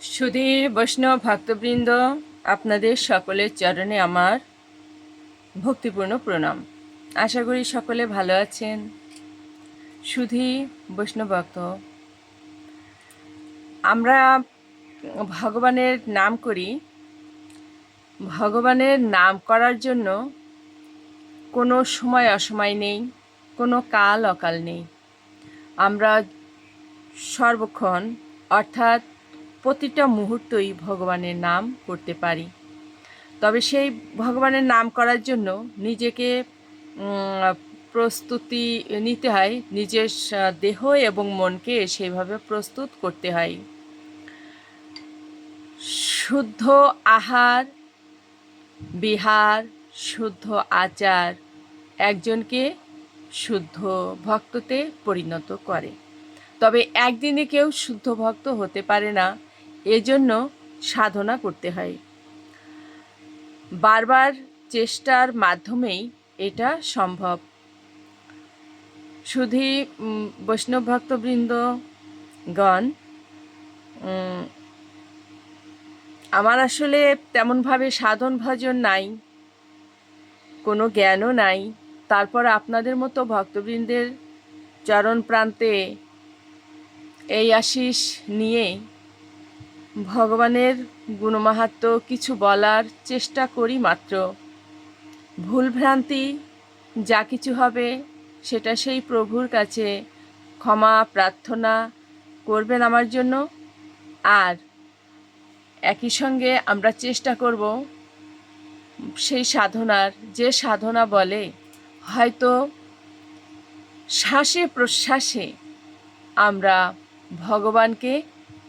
সুধী বৈষ্ণব, ভক্তবৃন্দ, আপনাদের সকলের চরণে আমার ভক্তিপূর্ণ প্রণাম। আশা করি সকলে ভালো আছেন। সুধী বৈষ্ণব ভক্ত, আমরা ভগবানের নাম করি। ভগবানের নাম করার জন্য কোনো সময় অসময় নেই, কোনো কাল অকাল নেই। আমরা সর্বক্ষণ, অর্থাৎ প্রতিটা মুহূর্তই ভগবানের নাম করতে পারি। তবে সেই ভগবানের নাম করার জন্য নিজেকে প্রস্তুতি নিতে হয়, নিজের দেহ এবং মনকে সেইভাবে প্রস্তুত করতে হয়। শুদ্ধ আহার, বিহার, শুদ্ধ আচার একজনকে শুদ্ধ ভক্ততে পরিণত করে। তবে একদিনে কেউ শুদ্ধ ভক্ত হতে পারে না। এজন্য সাধনা করতে হয়। বারবার চেষ্টার মাধ্যমেই এটা সম্ভব। শুধু বৈষ্ণব ভক্তবৃন্দগণ আমার আসলে তেমনভাবে সাধন ভজন নাই, কোনো জ্ঞানও নাই। তারপর আপনাদের মতো ভক্তবৃন্দের চরণ প্রান্তে এই আশিস নিয়ে ভগবানের গুণমাহাত্ম কিছু বলার চেষ্টা করি মাত্র। ভুলভ্রান্তি যা কিছু হবে, সেটা সেই প্রভুর কাছে ক্ষমা, প্রার্থনা করবেন আমার জন্য। আর একই সঙ্গে আমরা চেষ্টা করব সেই সাধনার, যে সাধনা বলে, হয়তো শ্বাসে প্রশ্বাসে আমরা ভগবানকে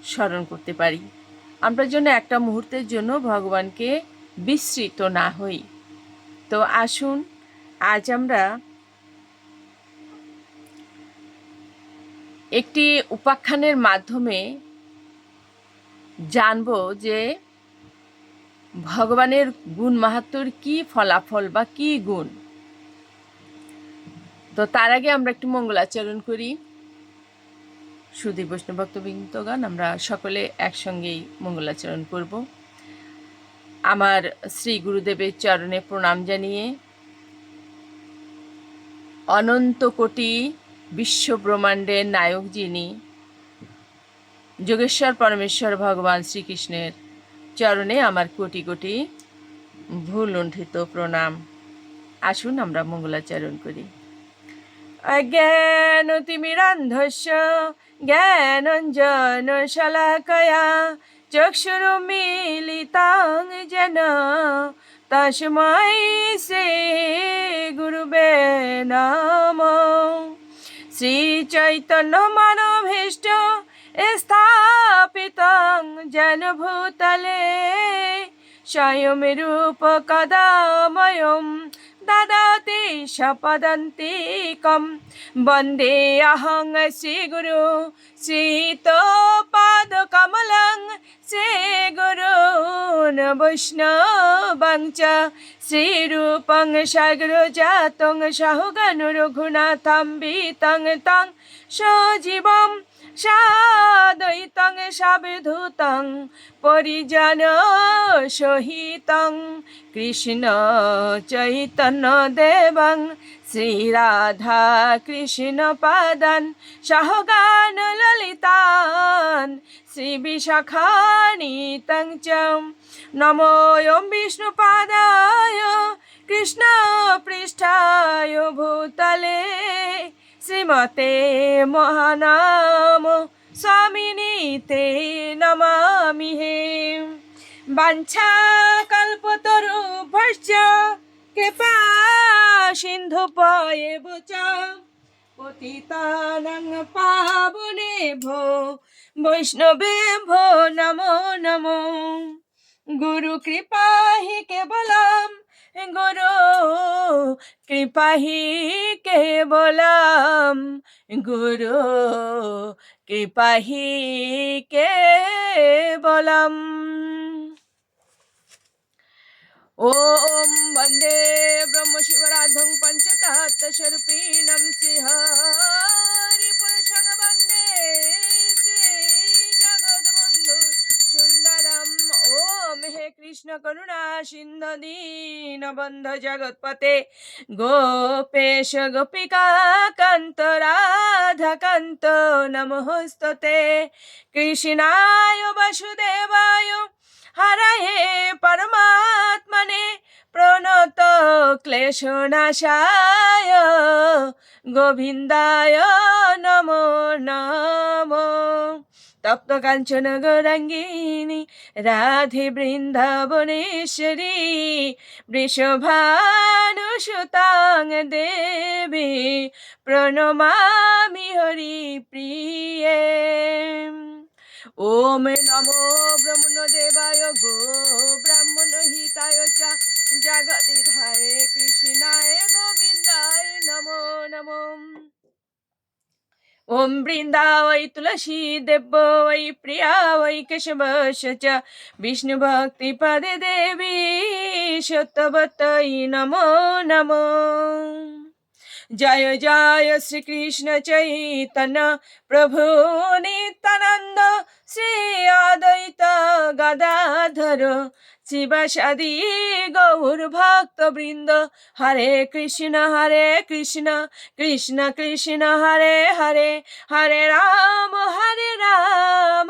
স্মরণ করতে পারি। আমরা যেন একটা মুহূর্তের জন্য ভগবানকে বিস্মৃত না হই। তো আসুন, আজ আমরা একটি উপাখ্যানের মাধ্যমে জানব যে ভগবানের গুণ মাহাত্মর কি ফলাফল বা কি গুণ। তো তার আগে আমরা একটু মঙ্গলাচরণ করি। সুদী বৈষ্ণব ভক্তবৃন্দগণ আমরা সকলে একসঙ্গেই মঙ্গলাচরণ করব। আমার শ্রী গুরুদেবের চরণে প্রণাম জানিয়ে অনন্ত কোটি বিশ্ব ব্রহ্মাণ্ডের নায়ক যিনি যোগেশ্বর পরমেশ্বর ভগবান শ্রীকৃষ্ণের চরণে আমার কোটি কোটি ভুল লুণ্ঠিত প্রণাম। আসুন আমরা মঙ্গলাচরণ করি। অজ্ঞানতিমিরান্ধস্য জ্ঞানঞ্জন শলাকয়া চক্ষুরুমিলিতাং যেন তস্मै শ্রী গুরুবে নম। শ্রীচৈতন্য মানভীষ্ট স্থাপিতং যেন ভূতলে, স্বয়ং রূপ কদাময়ম দদাতি সপদন্তিকম বন্দে অহং শ্রীগুরু শ্রীতোপাদকমলং শ্রীগুরূন বৈষ্ণবং চ শ্রীরূপং সাগরজাতং সহগণ রঘুনাথং বিতং তং সাদয়িতং সাবধূতং পরিজন সহিতং কৃষ্ণ চৈতন্য দেবং শ্রীরাধা কৃষ্ণ পাদন সহগান ললিতান শ্রী বিশাখানিতং চ নমো বিষ্ণুপাদায় কৃষ্ণ পৃষ্ঠায় ভূতলে শ্রীমতে মহানাম, স্বামিনীতে নমামি হে। বাঞ্ছা কল্পতরু ভস্য কৃপা সিন্ধু পয়ে বুচ। পতিতানং পাবনে ভো, বৈষ্ণবে ভো নমো নমো। গুরু কৃপা হি কেবলম গুরু কৃপা হি কেবলম গুরু কৃপা হি কেবলম ওম বন্দে ব্রহ্ম শিবরাধং পঞ্চতত্ত্বস্বরূপিণম শ্রীহরি পুরুষং বন্দে শ্রী জগৎবন্ধু কৃষ্ণ করুণা সিন্ধু দীন বন্ধ জগৎপতে গোপেশ গোপিকা কান্ত রাধা কান্ত নমস্তে কৃষ্ণায় বাসুদেবায় হরায়ে পরমাত্মনে প্রণত ক্লেশনাশায়। গোবিন্দায় নমো নমো। তপ্ত কাঞ্চন গৌরাঙ্গিনী রাধে বৃন্দাবনেশ্বরী, বৃষভানুসুতাং দেবী, প্রণমামি হরি প্রিয়ে। ওম নমো ব্রহ্মণ দেবায় গো ব্রাহ্মণ হিতায় চ জগদিধায় কৃষ্ণায় গোবিন্দায় নমো নমো। ॐ वृन्दा वै तुलसी देव वै प्रिया वै केशवश च विष्णुभक्तिपदे देवी सत्यवतै नमो नमो जय जय श्रीकृष्ण चैतन्य प्रभु नित्यानन्द श्री अद्वैत गदाधर শিবাসাদি গৌর ভক্ত বৃন্দ। হরে কৃষ্ণ হরে কৃষ্ণ কৃষ্ণ কৃষ্ণ, হরে হরে হরে রাম হরে রাম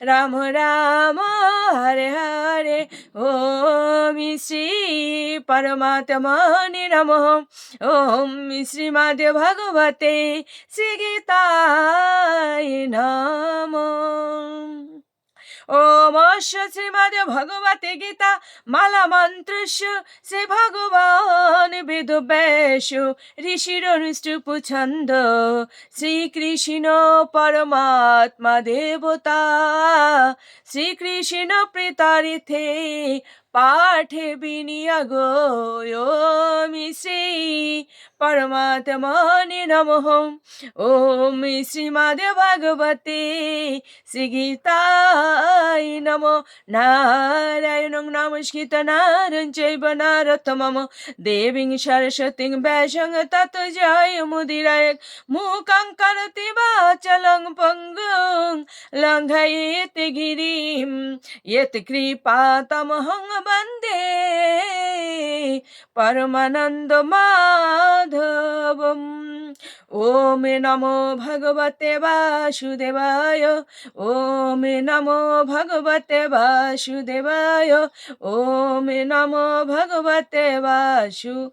রাম রাম, হরে হরে। ওম শ্রী ওম শ্রীমদ ভগবতে শ্রী গীতায় নম। ওম শ্রীমদ ভগবতে গীতা মালা মন্ত্রস্য। শ্রী ভগবান বেদব্যাস ঋষির অনুষ্টুপ ছন্দ শ্রীকৃষ্ণ পরমাত্মা দেবতা। শ্রীকৃষ্ণ প্রীতারিথে পাঠে বিনিয়োগ মিশ্রী পরমাত্মনি নমঃ। ওম শ্রীমদ ভগবতে শ্রীগীতায় নমো নারায়ণ নমস্কৃত নারঞ্চ নারতমম দেবীং সরস্বতীং ব্যাসং তত জয় মুদিরায় মুখং করতি বাচলং পঙ্গুং লঙ্ঘয়েত গিরিম ইয়ত কৃপা তমহং বন্দে পরমানন্দ মাধবম ওম নমো ভগবতে বাসুদেবায় ওম নমো ভগবতে ভগবতে বাসুদেবায়। ওম নম ভগবতে বাসুদেবায়।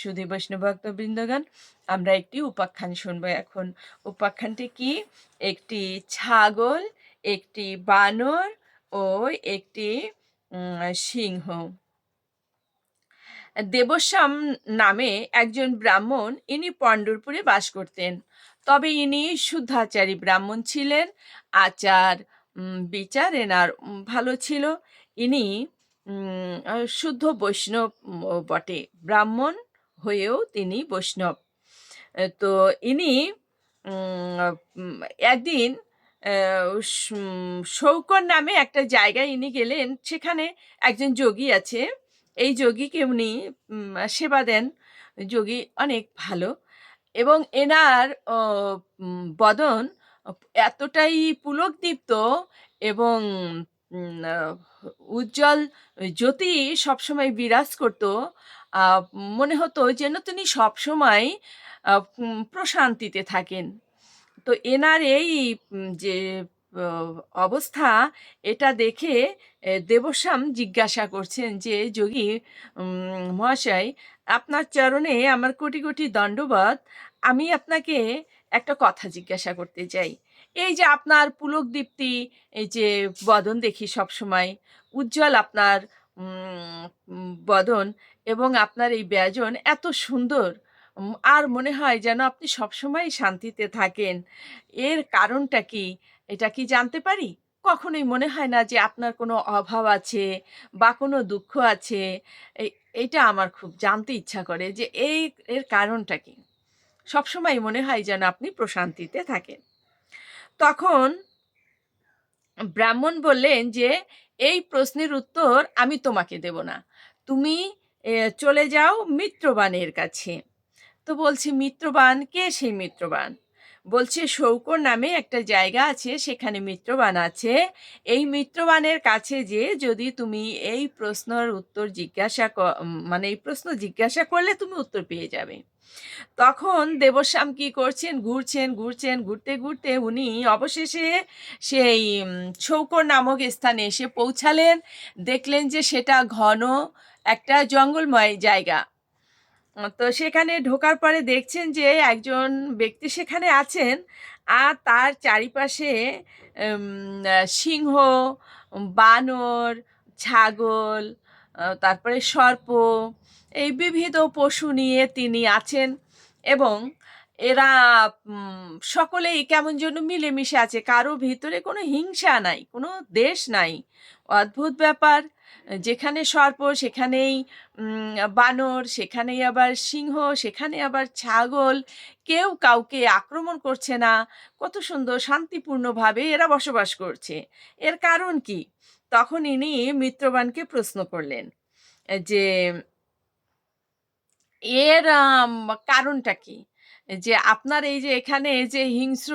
সুধী বৈষ্ণব ভক্ত বৃন্দগান আমরা একটি উপাখ্যান শুনব এখন। উপাখ্যানটি কি? একটি ছাগল, একটি বানর ও একটি সিংহ। দেবশ্যাম নামে একজন ব্রাহ্মণ, ইনি পণ্ডরপুরে বাস করতেন। তবে ইনি শুদ্ধাচারী ব্রাহ্মণ ছিলেন, আচার বিচার এনার ভালো ছিল। ইনি শুদ্ধ বৈষ্ণব বটে। ব্রাহ্মণ হয়েও তিনি বৈষ্ণব। তো ইনি একদিন শৌকর নামে একটা জায়গায় ইনি গেলেন, সেখানে একজন যোগী আছে। এই যোগীকে উনি সেবা দেন। যোগী অনেক ভালো। এবং এনার বদন এতটাই পুলকদীপ্ত এবং উজ্জ্বল জ্যোতি সবসময় বিরাজ করতো মনে হতো যেন তিনি সবসময় প্রশান্তিতে থাকেন। তো এনার এই যে অবস্থা, এটা দেখে দেবশ্যাম জিজ্ঞাসা করছেন যে, যোগী মহাশয় আপনার চরণে আমার কোটি কোটি দণ্ডবত আমি আপনাকে একটা কথা জিজ্ঞাসা করতে চাই। এই যে আপনার পুলক দীপ্তি, এই যে বদন দেখি সব সময় উজ্জ্বল আপনার বদন এবং আপনার এই ব্যজন এত সুন্দর। আর মনে হয় যেন আপনি সবসময় শান্তিতে থাকেন। এর কারণটা কি? এটা কি জানতে পারি? কখনোই মনে হয় না যে আপনার কোনো অভাব আছে বা কোনো দুঃখ আছে। এইটা আমার খুব জানতে ইচ্ছা করে যে এই এর কারণটা কি। সবসময় মনে হয় যেন আপনি প্রশান্তিতে থাকেন। তখন ব্রাহ্মণ বললেন যে, এই প্রশ্নের উত্তর আমি তোমাকে দেব না। তুমি চলে যাও মিত্রবানের কাছে। তো বলছি, মিত্রবান? কে সেই মিত্রবান? বলছে, শৌকর নামে একটা জায়গা আছে, সেখানে মিত্রবান আছে। এই মিত্রবানের কাছে যে যদি তুমি এই প্রশ্নের উত্তর জিজ্ঞাসা মানে এই প্রশ্ন জিজ্ঞাসা করলে তুমি উত্তর পেয়ে যাবে। তখন দেবশ্যাম কি করছেন? ঘুরছেন ঘুরছেন, ঘুরতে ঘুরতে উনি অবশেষে সেই শৌকর নামক স্থানে এসে পৌঁছালেন। দেখলেন যে সেটা ঘন একটা জঙ্গলময় জায়গা। তো সেখানে ঢোকার পরে দেখছেন যে একজন ব্যক্তি সেখানে আছেন আর তার চারিপাশে সিংহ, বানর, ছাগল তারপরে সর্প, এই বিবিধ পশু নিয়ে তিনি আছেন এবং এরা সকলেই কেমন যেন মিলেমিশে আছে। কারও ভিতরে কোনো হিংসা নাই, কোনো দেশ নাই। অদ্ভুত ব্যাপার। যেখানে সর্প, সেখানেই বানর, সেখানেই আবার সিংহ, সেখানে আবার ছাগল। কেউ কাউকে আক্রমণ করছে না। কত সুন্দর শান্তিপূর্ণভাবে এরা বসবাস করছে। এর কারণ কি? তখন ইনি মিত্রবানকে প্রশ্ন করলেন যে, এর কারণটা কি? যে আপনার এই যে এখানে যে হিংস্র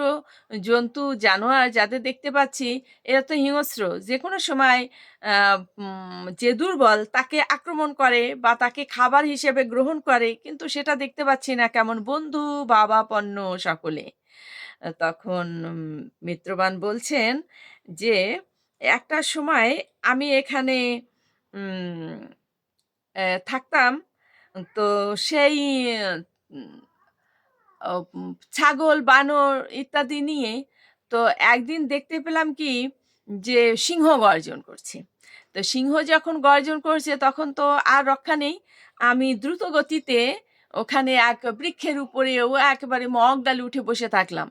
জন্তু, জানোয়ার যাদের দেখতে পাচ্ছি, এরা তো হিংস্র। যে কোনো সময় যে দুর্বল তাকে আক্রমণ করে বা তাকে খাবার হিসেবে গ্রহণ করে, কিন্তু সেটা দেখতে পাচ্ছি না কেমন বন্ধু, বাবা, পণ্য সকলে। তখন মিত্রবান বলছেন যে, একটা সময় আমি এখানে থাকতাম, তো সেই ছাগল, বানর ইত্যাদি নিয়ে তো একদিন দেখতে পেলাম কি যে সিংহ গর্জন করছে। তো সিংহ যখন গর্জন করছে তখন তো আর রক্ষা নেই। আমি দ্রুত গতিতে ওখানে এক বৃক্ষের উপরে ও একেবারে মগ ডালে উঠে বসে থাকলাম।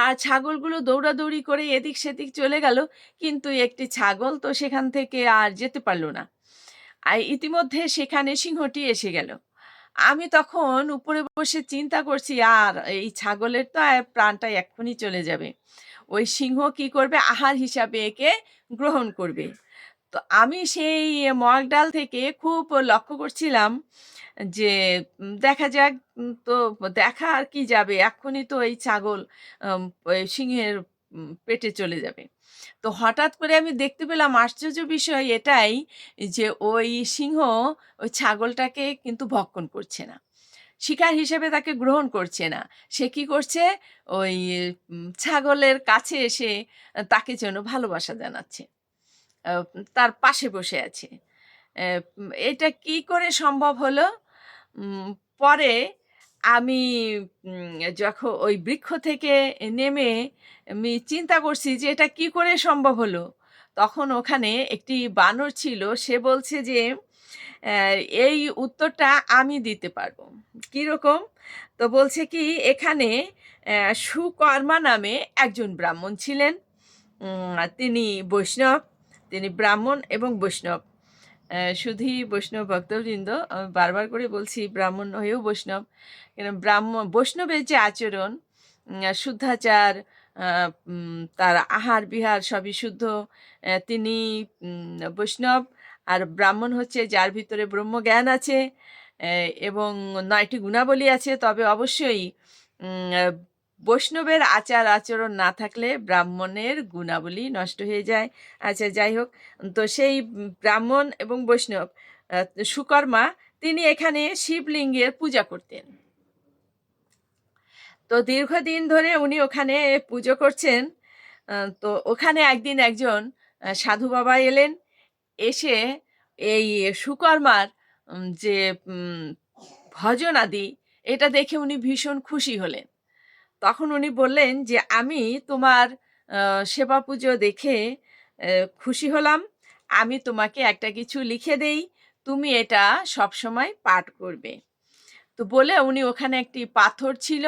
আর ছাগলগুলো দৌড়াদৌড়ি করে এদিক সেদিক চলে গেল, কিন্তু একটি ছাগল তো সেখান থেকে আর যেতে পারল না। আর ইতিমধ্যে সেখানে সিংহটি এসে গেল। আমি তখন উপরে বসে চিন্তা করছি, আর এই ছাগলের তো আর প্রাণটা এক্ষুনি চলে যাবে। ওই সিংহ কি করবে? আহার হিসাবে একে গ্রহণ করবে। তো আমি সেই মগ ডাল থেকে খুব লক্ষ্য করছিলাম যে দেখা যাক তো দেখা আর কি যাবে। এক্ষুনি তো এই ছাগল সিংহের পেটে চলে যাবে। তো হঠাৎ করে আমি দেখতে পেলাম আশ্চর্য বিষয় এটাই যে ওই সিংহ ওই ছাগলটাকে কিন্তু ভক্ষণ করছে না। শিকার হিসেবে তাকে গ্রহণ করছে না। সে কি করছে? ওই ছাগলের কাছে এসে তাকে যেন ভালোবাসা জানাচ্ছে। তার পাশে বসে আছে। এটা কি করে সম্ভব হলো? পরে আমি যখন ওই বৃক্ষ থেকে নেমে আমি চিন্তা করছি যে এটা কি করে সম্ভব হলো, তখন ওখানে একটি বানর ছিল, সে বলছে যে এই উত্তরটা আমি দিতে পারব। কীরকম? তো বলছে কি, এখানে সুকর্মা নামে একজন ব্রাহ্মণ ছিলেন। তিনি বৈষ্ণব, তিনি ব্রাহ্মণ এবং বৈষ্ণব। শুধুই বৈষ্ণব ভক্তবৃন্দ, আমি বারবার করে বলছি, ব্রাহ্মণ হয়েও বৈষ্ণব। কেন ব্রাহ্মণ বৈষ্ণবের যে আচরণ শুদ্ধাচার তার আহার বিহার সবই শুদ্ধ তিনি বৈষ্ণব, আর ব্রাহ্মণ হচ্ছে যার ভিতরে ব্রহ্মজ্ঞান আছে এবং নয়টি গুণাবলী আছে, তবে অবশ্যই বৈষ্ণবের আচার আচরণ না থাকলে ব্রাহ্মণের গুণাবলী নষ্ট হয়ে যায়। আচ্ছা যাই হোক, তো সেই ব্রাহ্মণ এবং বৈষ্ণব সুকর্মা, তিনি এখানে শিবলিঙ্গের পূজা করতেন। তো দীর্ঘদিন ধরে উনি ওখানে পুজো করছেন। তো ওখানে একদিন একজন সাধু বাবা এলেন, এসে এই সুকর্মার যে ভজন আদি, এটা দেখে উনি ভীষণ খুশি হলেন। তখন উনি বললেন যে, আমি তোমার সেবা পুজো দেখে খুশি হলাম। আমি তোমাকে একটা কিছু লিখে দেই। তুমি এটা সবসময় পাঠ করবে। তো বলে উনি ওখানে একটি পাথর ছিল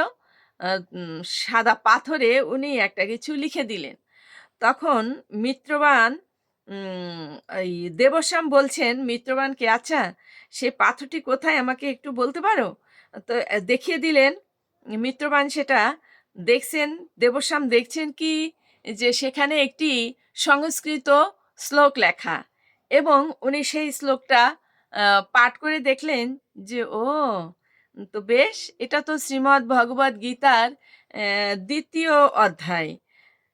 সাদা পাথরে উনি একটা কিছু লিখে দিলেন। তখন মিত্রবান এই দেবশ্যাম বলছেন মিত্রবানকে আচ্ছা সে পাথরটি কোথায়? আমাকে একটু বলতে পারো? তো দেখিয়ে দিলেন, মিত্রবান সেটা দেখছেন, দেবশ্যাম দেখছেন কি, যে সেখানে একটি সংস্কৃত শ্লোক লেখা এবং উনি সেই শ্লোকটা পাঠ করে দেখলেন যে, ও তো বেশ, এটা তো শ্রীমদ্ ভগবত গীতার দ্বিতীয় অধ্যায়।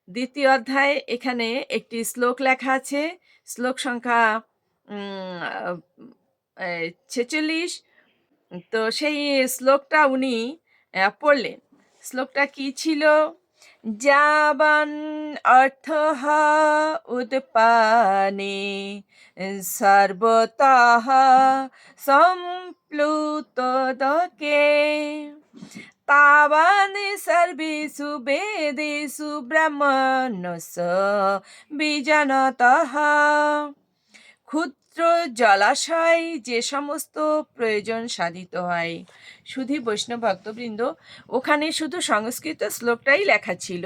দ্বিতীয় অধ্যায় এখানে একটি শ্লোক লেখা আছে। শ্লোক সংখ্যা ছেচল্লিশ। তো সেই শ্লোকটা উনি পড়লেন। শ্লোকটা কি ছিল? যাবান অর্থ উৎপানে সর্বতঃ সম্প্লুতদকে তাবান সর্বেষু বেদেষু ব্রাহ্মণস্য বিজানতঃ ক্ষুদ্র জলাশয় যে সমস্ত প্রয়োজন সাধিত হয়। শুধু বৈষ্ণব ভক্তবৃন্দ, ওখানে শুধু সংস্কৃত শ্লোকটাই লেখা ছিল।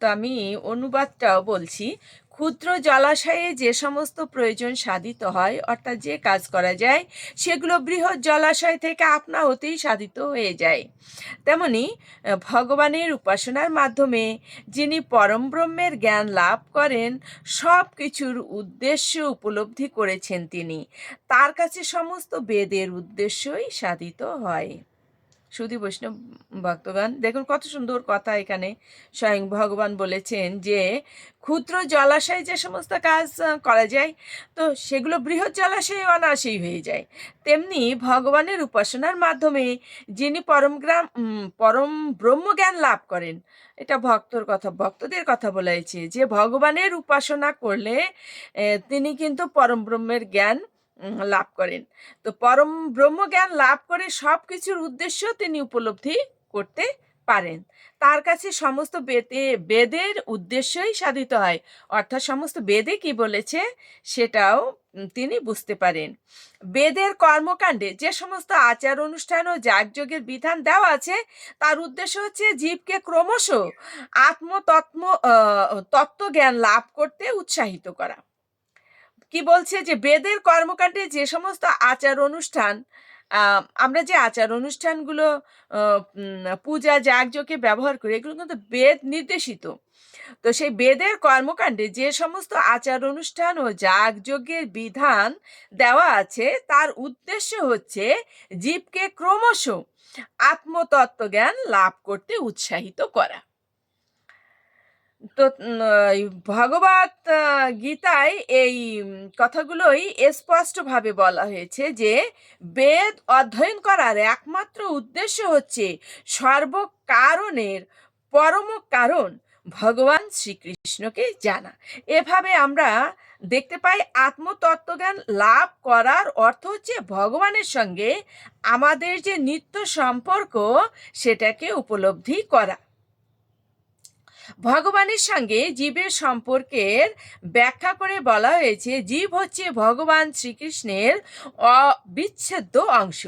তো আমি অনুবাদটাও বলছি। ক্ষুদ্র জলাশয়ে যে সমস্ত প্রয়োজন সাধিত হয়, অর্থাৎ যে কাজ করা যায়, সেগুলো বৃহৎ জলাশয় থেকে আপনা হতেই সাধিত হয়ে যায়। তেমনি ভগবানের উপাসনার মাধ্যমে যিনি পরম ব্রহ্মের জ্ঞান লাভ করেন সব কিছুর উদ্দেশ্য উপলব্ধি করেছেন তিনি। তার কাছে সমস্ত বেদের উদ্দেশ্যই সাধিত হয়। সুধী বৈষ্ণব ভক্তগণ, দেখুন কত সুন্দর কথা এখানে স্বয়ং ভগবান বলেছেন যে, ক্ষুদ্র জলাশয়ে যে সমস্ত কাজ করা যায়, তো সেগুলো বৃহৎ জলাশয়ে অনায়াসেই হয়ে যায়। তেমনি ভগবানের উপাসনার মাধ্যমে যিনি পরম গ্রাম পরম ব্রহ্মজ্ঞান লাভ করেন, এটা ভক্তর কথা, ভক্তদের কথা বলেছে যে, ভগবানের উপাসনা করলে তিনি কিন্তু পরম ব্রহ্মের জ্ঞান লাভ করেন। তো পরম ব্রহ্মজ্ঞান লাভ করে সব কিছুর উদ্দেশ্য তিনি উপলব্ধি করতে পারেন। তার কাছে সমস্ত বেদে, বেদের উদ্দেশ্যই সাধিত হয়। অর্থাৎ সমস্ত বেদে কি বলেছে সেটাও তিনি বুঝতে পারেন। বেদের কর্মকাণ্ডে যে সমস্ত আচার অনুষ্ঠান ও যাগযজ্ঞের বিধান দেওয়া আছে, তার উদ্দেশ্য হচ্ছে জীবকে ক্রমশ আত্মতত্ম তত্ত্বজ্ঞান লাভ করতে উৎসাহিত করা। কি বলছে যে, বেদের কর্মকাণ্ডে যে সমস্ত আচার অনুষ্ঠান আমরা যে আচার অনুষ্ঠানগুলো পূজা, যাগযজ্ঞে ব্যবহার করি, এগুলো কিন্তু বেদ নির্দেশিত। তো সেই বেদের কর্মকাণ্ডে যে সমস্ত আচার অনুষ্ঠান ও যাগযজ্ঞের বিধান দেওয়া আছে, তার উদ্দেশ্য হচ্ছে জীবকে ক্রমশ আত্মতত্ত্ব জ্ঞান লাভ করতে উৎসাহিত করা। তো ভগবত গীতায় এই কথাগুলোই স্পষ্টভাবে বলা হয়েছে যে বেদ অধ্যয়ন করার একমাত্র উদ্দেশ্য হচ্ছে সর্বকারণের পরম কারণ ভগবান শ্রীকৃষ্ণকে জানা। এভাবে আমরা দেখতে পাই আত্মতত্ত্বজ্ঞান লাভ করার অর্থ হচ্ছে ভগবানের সঙ্গে আমাদের যে নিত্য সম্পর্ক সেটাকে উপলব্ধি করা। ভগবানের সঙ্গে জীবের সম্পর্কের ব্যাখ্যা করে বলা হয়েছে, জীব হচ্ছে ভগবান শ্রীকৃষ্ণের অবিচ্ছেদ্য অংশ।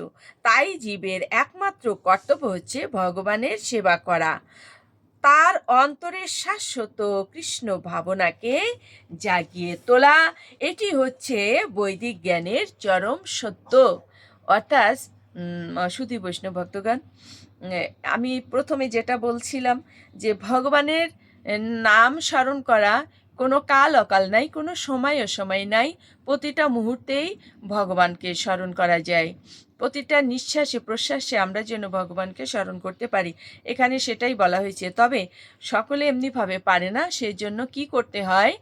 তাই জীবের একমাত্র কর্তব্য হচ্ছে ভগবানের সেবা করা। তার অন্তরের শাশ্বত কৃষ্ণ ভাবনাকে জাগিয়ে তোলা, এটি হচ্ছে বৈদিক জ্ঞানের চরম সত্য। অর্থাৎ সুধী বৈষ্ণব ভক্তগণ আমি প্রথমে যেটা বলছিলাম যে ভগবানের নাম স্মরণ করা কোনো কাল অকাল নাই, কোনো সময় অসময় নাই, প্রতিটা মুহূর্তেই ভগবানকে স্মরণ করা যায়। প্রতিটা নিঃশ্বাসে, প্রশ্বাসে আমরা যেন ভগবানকে স্মরণ করতে পারি। এখানে সেটাই বলা হয়েছে। তবে সকলে এমনিভাবে পারে না সেই জন্য কি করতে হয়?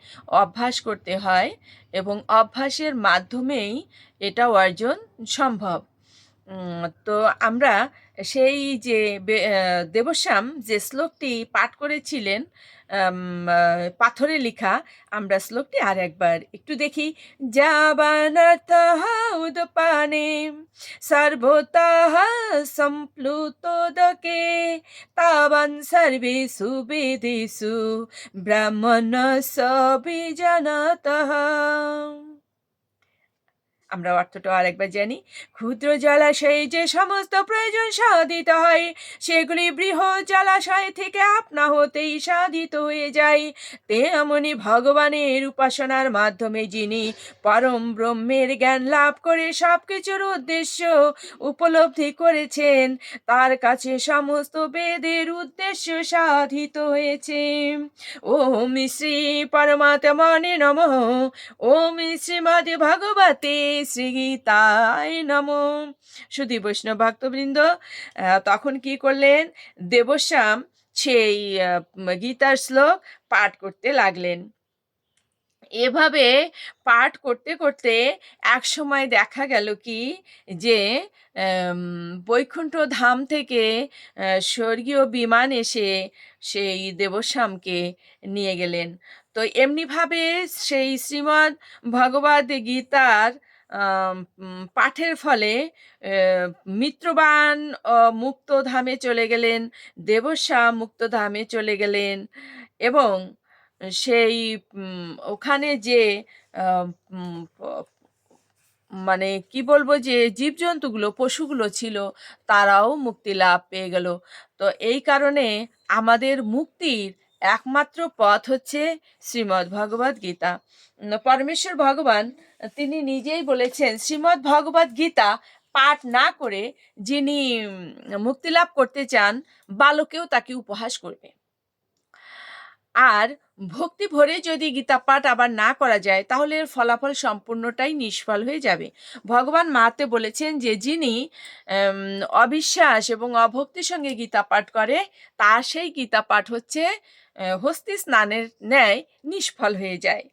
অভ্যাস করতে হয় এবং অভ্যাসের মাধ্যমেই এটা অর্জন সম্ভব। তো আমরা সেই যে দেবশ্যাম যে শ্লোকটি পাঠ করেছিলেন পাথরে লেখা, আমরা শ্লোকটি আর একবার একটু দেখি। যাবানার্থ উদপানে সর্বতঃ সম্প্লুতোদকে তাবান সর্বেষু বেদেষু, ব্রাহ্মণ সবিজানতঃ আমরা অর্থটা আরেকবার জানি। ক্ষুদ্র জলাশয়ে যে সমস্ত প্রয়োজন সাধিত হয়, সেগুলি বৃহৎ জলাশয় থেকে আপনা হতেই সাধিত হয়ে যায়। তেমনি ভগবানের উপাসনার মাধ্যমে যিনি পরম ব্রহ্মের জ্ঞান লাভ করে সব কিছুর উদ্দেশ্য উপলব্ধি করেছেন, তার কাছে সমস্ত বেদের উদ্দেশ্য সাধিত হয়েছে। ওম শ্রী পরমাত্মনে নমঃ। ওম শ্রীমদ ভগবতে শ্রীগীতায় নম। সুধী বৈষ্ণব ভক্তবৃন্দ তখন কি করলেন? দেবশ্যাম সেই গীতার শ্লোক পাঠ করতে লাগলেন। এভাবে পাঠ করতে করতে এক সময় দেখা গেল কি যে বৈকুণ্ঠ ধাম থেকে স্বর্গীয় বিমান এসে সেই দেবশ্যামকে নিয়ে গেলেন। তো এমনিভাবে সেই শ্রীমদ্ ভগবদ গীতার পাঠের ফলে মিত্রবান মুক্তধামে চলে গেলেন, দেবশ্যাম মুক্তধামে চলে গেলেন এবং সেই ওখানে যে মানে কি বলব যে, জীবজন্তুগুলো, পশুগুলো ছিল, তারাও মুক্তি লাভ পেয়ে গেল। তো এই কারণে আমাদের মুক্তির একমাত্র পথ হচ্ছে শ্রীমদ্ ভগবদ গীতা। পরমেশ্বর ভগবান তিনি নিজেই বলেছেন শ্রীমদ্ ভগবদ গীতা পাঠ না করে যিনি উম, মুক্তি লাভ করতে চান বালকেও তাকে উপহাস করবে। আর ভক্তি ভরে যদি গীতা পাঠ আবার না করা যায় তাহলে এর ফলাফল সম্পূর্ণটাই নিষ্ফল হয়ে যাবে। ভগবান মাতে বলেছেন যে যিনি অবিশ্বাস এবং অভক্তির সঙ্গে গীতা পাঠ করে তার সেই গীতা পাঠ হচ্ছে হস্তি স্নানের ন্যায় নিষ্ফল হয়ে যায়।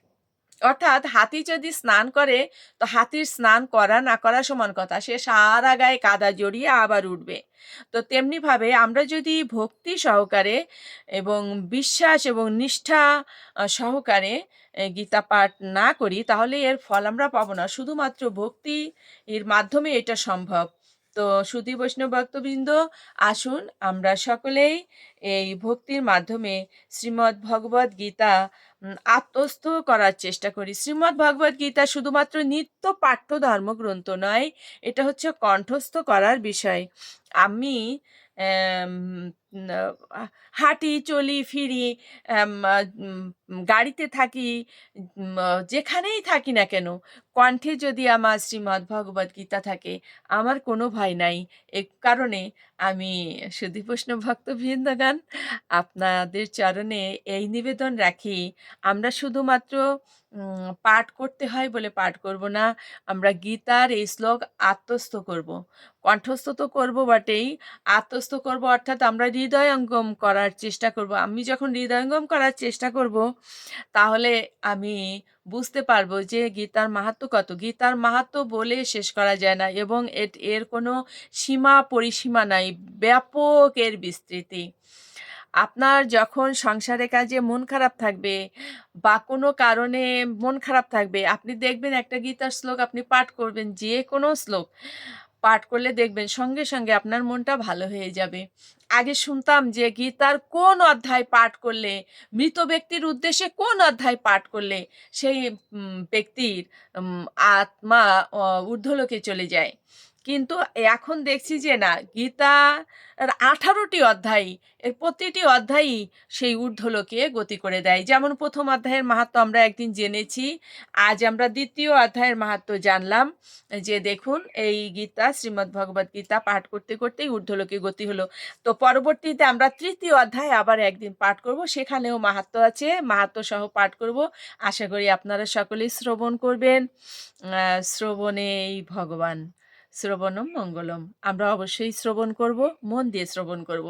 অর্থাৎ হাতি যদি স্নান করে, তো হাতির স্নান করা না করা সমান কথা। সে সারা গায়ে কাদা জড়িয়ে আবার উঠবে। তো তেমনিভাবে আমরা যদি ভক্তি সহকারে এবং বিশ্বাস এবং নিষ্ঠা সহকারে গীতা পাঠ না করি, তাহলে এর ফল আমরা পাবো না। শুধুমাত্র ভক্তি এর মাধ্যমে এটা সম্ভব। তো সুতি বৈষ্ণব ভক্তবৃন্দ, আসুন আমরা সকলেই এই ভক্তির মাধ্যমে শ্রীমদ্ ভগবদ গীতা আত্মস্থ করার চেষ্টা করি। শ্রীমদ্ ভগবদ গীতা শুধুমাত্র নিত্য পাঠ্য ধর্মগ্রন্থ নয়, এটা হচ্ছে কণ্ঠস্থ করার বিষয়। আমি হাঁটি, চলি, ফিরি গাড়িতে থাকি যেখানেই থাকি না কেন, কণ্ঠে যদি আমার শ্রীমদ্ ভগবদ গীতা থাকে, আমার কোনো ভয় নাই। এ কারণে আমি সুধীপ্রশ্ন ভক্তবৃন্দগান আপনাদের চরণে এই নিবেদন রাখি। আমরা শুধুমাত্র পাঠ করতে হয় বলে পাঠ করব না। আমরা গীতার এই শ্লোক আত্মস্থ করব। কণ্ঠস্থ তো করব বটেই। আত্মস্থ করব অর্থাৎ আমরা হৃদয়ঙ্গম করার চেষ্টা করব। আমি যখন হৃদয়ঙ্গম করার চেষ্টা করব, তাহলে আমি বুঝতে পারব যে গীতার মাহাত্ম কত। গীতার মাহাত্ম বলে শেষ করা যায় না এবং এর কোনো সীমা পরিসীমা নাই। ব্যাপক এর বিস্তৃতি। আপনার যখন সংসারের কাজে মন খারাপ থাকবে বা কোনো কারণে মন খারাপ থাকবে, আপনি দেখবেন একটা গীতার শ্লোক আপনি পাঠ করবেন, যে কোনো শ্লোক পাঠ করলে দেখবেন সঙ্গে সঙ্গে আপনার মনটা ভালো হয়ে যাবে। আগে শুনতাম যে গীতার কোন অধ্যায় পাঠ করলে, মৃত ব্যক্তির উদ্দেশ্যে কোন অধ্যায় পাঠ করলে সেই ব্যক্তির আত্মা ঊর্ধ্বলোকে চলে যায়। কিন্তু এখন দেখছি যে না, গীতা আঠারোটি অধ্যায়, এর প্রতিটি অধ্যায়ই সেই ঊর্ধ্বলোকে গতি করে দেয়। যেমন প্রথম অধ্যায়ের মাহাত্ম আমরা একদিন জেনেছি, আজ আমরা দ্বিতীয় অধ্যায়ের মাহাত্ম জানলাম। যে দেখুন, এই গীতা, শ্রীমদ্ ভগবদ গীতা পাঠ করতে করতেই ঊর্ধ্বলোকে গতি হলো। তো পরবর্তীতে আমরা তৃতীয় অধ্যায় আবার একদিন পাঠ করব, সেখানেও মাহাত্ম আছে মাহাত্ম সহ পাঠ করব। আশা করি আপনারা সকলেই শ্রবণ করবেন। শ্রবণেই ভগবান। শ্রবণম মঙ্গলম। আমরা অবশ্যই শ্রবণ করব মন দিয়ে শ্রবণ করব।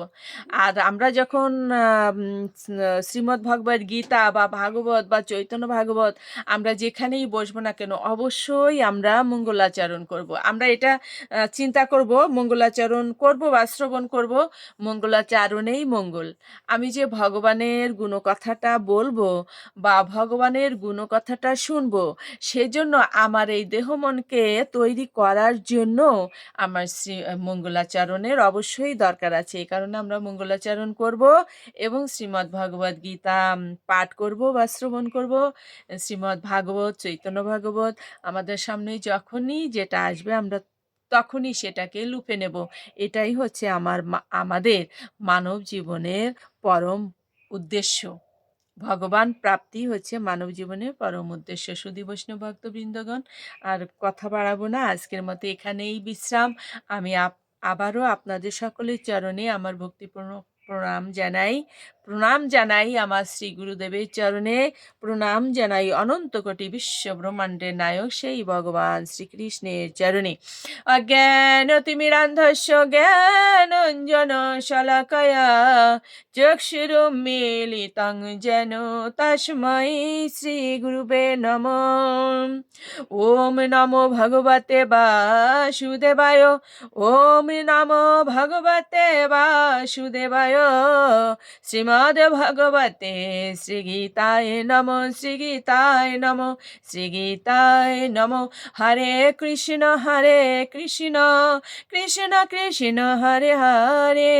আর আমরা যখন শ্রীমদ্ ভগবদ গীতা বা ভাগবত বা চৈতন্য ভাগবত আমরা যেখানেই বসবো না কেন অবশ্যই আমরা মঙ্গলাচরণ করব। আমরা এটা চিন্তা করব মঙ্গলাচরণ করব বা শ্রবণ করব মঙ্গলাচরণেই মঙ্গল। আমি যে ভগবানের গুণকথাটা বলব বা ভগবানের গুণকথাটা শুনব সেজন্য আমার এই দেহ মনকে তৈরি করার জন্য আমার শ্রী মঙ্গলাচরণের অবশ্যই দরকার আছে। এই কারণে আমরা মঙ্গলাচরণ করব এবং শ্রীমদ্ ভগবদ গীতা পাঠ করব বা শ্রবণ করব। শ্রীমদ্ ভাগবত, চৈতন্য ভাগবত, আমাদের সামনে যখনই যেটা আসবে আমরা তখনই সেটাকে লুপে নেব। এটাই হচ্ছে আমার আমাদের মানব জীবনের পরম উদ্দেশ্য। ভগবান প্রাপ্তি হচ্ছে মানব জীবনের পরম উদ্দেশ্য। সুদী বৈষ্ণব ভক্তবৃন্দগণ, আর কথা বাড়াবো না, আজকের মতো এখানেই বিশ্রাম। আমি আবারও আপনাদের সকলের চরণে আমার ভক্তিপূর্ণ প্রণাম জানাই। প্রণাম জানাই আমার শ্রী গুরুদেবের চরণে। প্রণাম জানাই অনন্ত কোটি বিশ্ব ব্রহ্মাণ্ডের নায়ক সেই ভগবান শ্রীকৃষ্ণের চরণে। অজ্ঞান তিমিরান্ধস্য জ্ঞান অঞ্জন শলাকয়া চক্ষুরুমিলিতং যেন তস্मै শ্রী গুরুবে নম। ওম নমো ভগবতে বাসুদেবায়, ওম নমো ভগবতে বাসুদেবায়। শ্রীমদ্ ভগবতে শ্রীগীতায় নম শ্রীগীতায় নম শ্রীগীতায় নম হরে কৃষ্ণ হরে কৃষ্ণ কৃষ্ণ কৃষ্ণ হরে হরে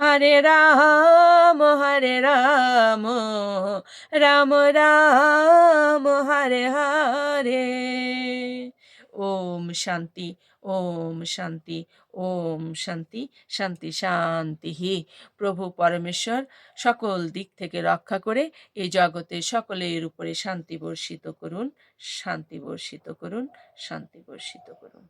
হরে রাম হরে রাম রাম রাম হরে হরে ওম শান্তি ওম শান্তি ওম শান্তি শান্তি শান্তি প্রভু পরমেশ্বর, সকল দিক থেকে রক্ষা করে এই জগতে সকলের উপরে শান্তি বর্ষিত করুন, শান্তি বর্ষিত করুন, শান্তি বর্ষিত করুন।